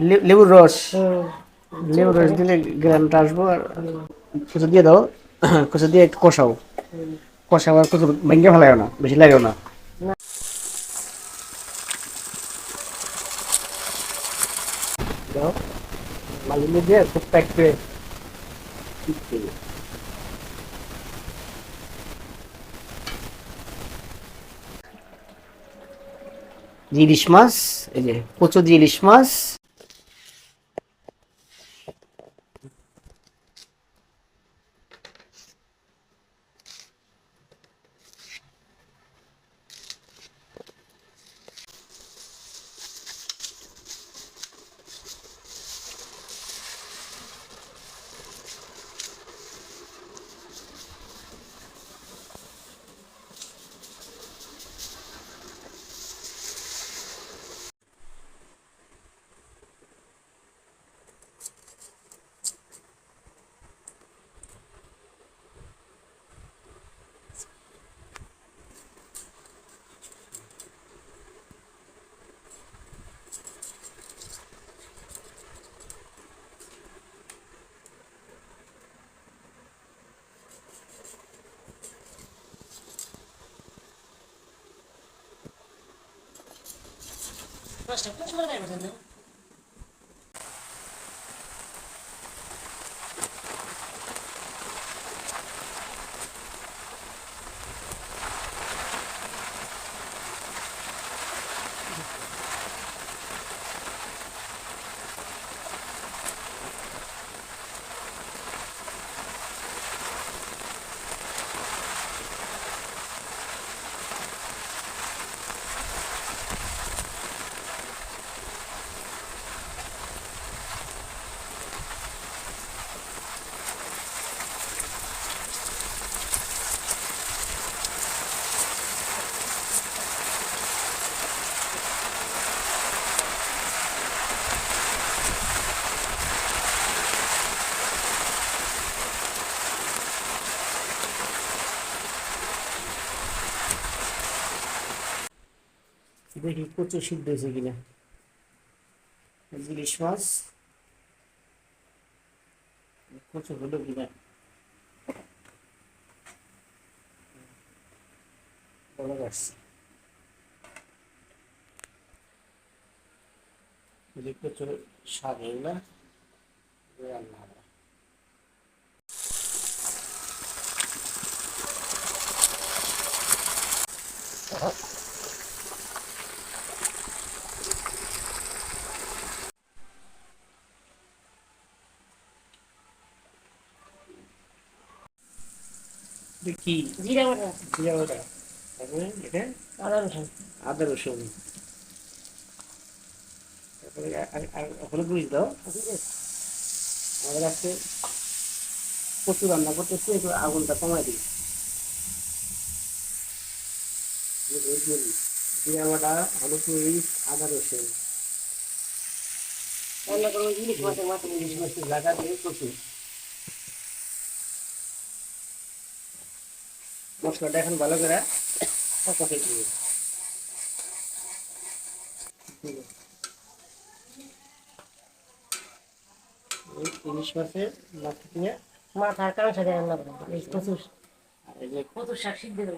লে- লেবুর রস। লেবুর রস দিলে গ্রামটা আসব আর কিছু দিয়ে দাও। কিছু দিয়ে একটু কষাও। কষাও আর কিছু ভেঙে ফেলাইও না, বেশি লাগেও না। মালিনে দিয়ে খুব প্যাক করে। ইলিশ মাছ এই যে কচু ইলিশ মাছ まして、こんちは、ないござ。দেখি কচু সিদ্ধ হয়েছে কিনা। ইলিশ মাছ। কচু হলো কিনা। কচুর স্বাদ না কি প্রচুর রান্না করতেছি একটু আগুনটা কমাই দিই জিরা হলুদ আদা রসুন। লাগা দিয়ে মশলাটা এখন ভালো করে কষাই দিবে। এই ইলিশ মাছের মাথা দিয়ে মাথা কারণ সাথে রান্না করব। কচুর। আর এই যে কচুর শাক সিদ্ধ করে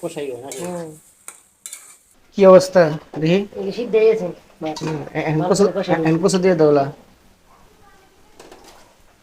কষাই নাকি? কি অবস্থা দেখি? সিদ্ধ হয়ে এখন কচু দিয়ে দাওলা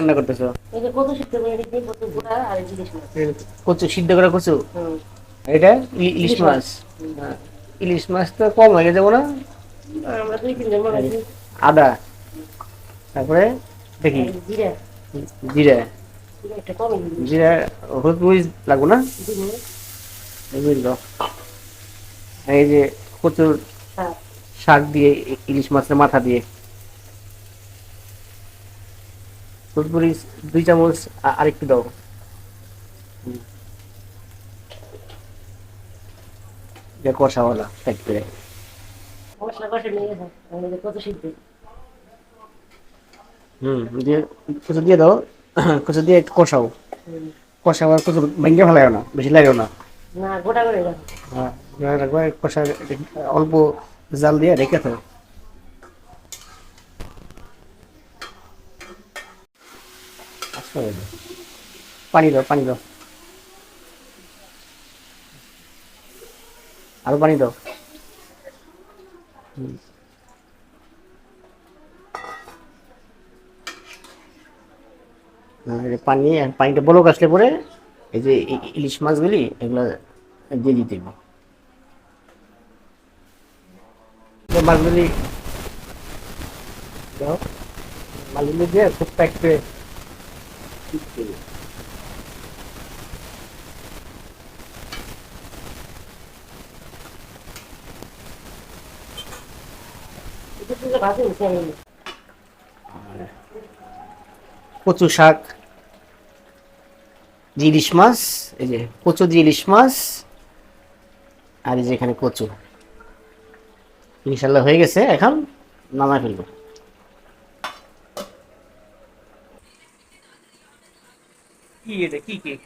রান্না করতেছো? কচু সিদ্ধ করে রেখে কচু গোটা আর ইলিশ মাছ। কচু সিদ্ধ করা কচু? এটা ইলিশ মাছ। ইলিশ মাছ তো কম হয়ে যাব না? আমরা দুই তিন জন আদা। তারপরে দেখি। জিরা। জিরা। হলুদ মরিচ লাগবো না? দিন এই যে প্রচুর হ্যাঁ। শাক দিয়ে ইলিশ মাছের মাথা দিয়ে। দুই চামচ আ- আরেকটু দাও। হুম। যে কষাওয়ালা সাইড মশলা কষে নিয়ে গেছে কত সিদ্ধ। হুম দিয়ে দাও দিয়ে একটু কষাও। ভেঙে না বেশি লাগেও না। না গোটা করে রাখো হ্যাঁ কষা অল্প জাল দিয়ে রেখে থাকো পানি দাও পানি দাও। আরও পানি দাও। পানি পানিটা বলক আসলে পরে এই যে ইলিশ মাছগুলি, এগুলো দিয়ে দিতে মাছগুলি মাছগুলি দিয়ে খুব প্যাক করে কচু শাক ইলিশ মাছ, এই যে কচু ইলিশ মাছ, আর এই যে এখানে কচু। ইনশাল্লাহ হয়ে গেছে, এখন নামাই ফেলব। কি এটা কি কেক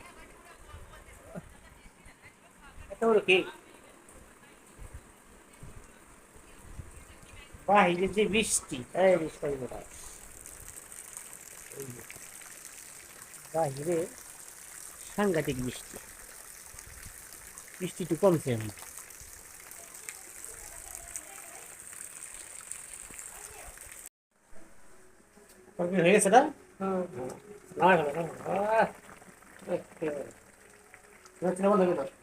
এত বড় কেক বাইরে যে বৃষ্টি কোথায় বাহিরে সাংঘাতিক বৃষ্টি বৃষ্টি একটু কমছে কমপ্লিট হয়ে গেছে না? না না না আহ, একেবারে।